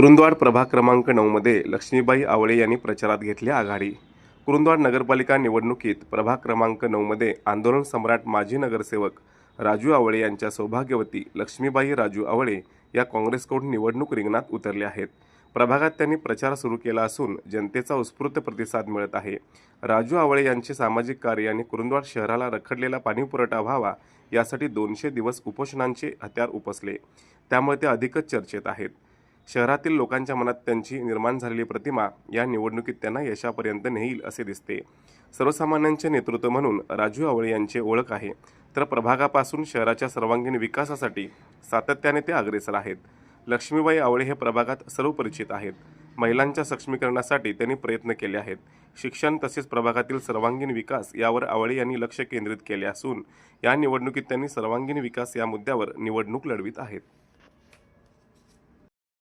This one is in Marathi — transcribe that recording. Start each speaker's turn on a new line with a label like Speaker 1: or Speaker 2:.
Speaker 1: कुरुंदवाड प्रभाग क्रमांक नऊमध्ये लक्ष्मीबाई आवळे यांनी प्रचारात घेतली आघाडी. कुरुंदवाड नगरपालिका निवडणुकीत प्रभाग क्रमांक नऊमध्ये आंदोलन सम्राट माजी नगरसेवक राजू आवळे यांच्या सौभाग्यवती लक्ष्मीबाई राजू आवळे या काँग्रेसकडून निवडणूक रिंगणात उतरले आहेत. प्रभागात त्यांनी प्रचार सुरू केला असून जनतेचा उत्स्फूर्त प्रतिसाद मिळत आहे. राजू आवळे यांचे सामाजिक कार्य आणि कुरुंदवाड शहराला रखडलेला पाणीपुरवठा व्हावा यासाठी दोनशे दिवस उपोषणांचे हत्यार उपसले. त्यामुळे ते अधिकच चर्चेत आहेत. शहरातील लोकांच्या मनात त्यांची निर्माण झालेली प्रतिमा या निवडणुकीत त्यांना यशापर्यंत नेईल असे दिसते. सर्वसामान्यांचे नेतृत्व म्हणून राजू आवळे यांची ओळख आहे. तर प्रभागापासून शहराच्या सर्वांगीण विकासासाठी सातत्याने ते अग्रेसर आहेत. लक्ष्मीबाई आवळे हे प्रभागात सर्व परिचित आहेत. महिलांच्या सक्षमीकरणासाठी त्यांनी प्रयत्न केले आहेत. शिक्षण तसेच प्रभागातील सर्वांगीण विकास यावर आवळे यांनी लक्ष केंद्रित केले असून या निवडणुकीत त्यांनी सर्वांगीण विकास या मुद्द्यावर निवडणूक लढवित आहेत.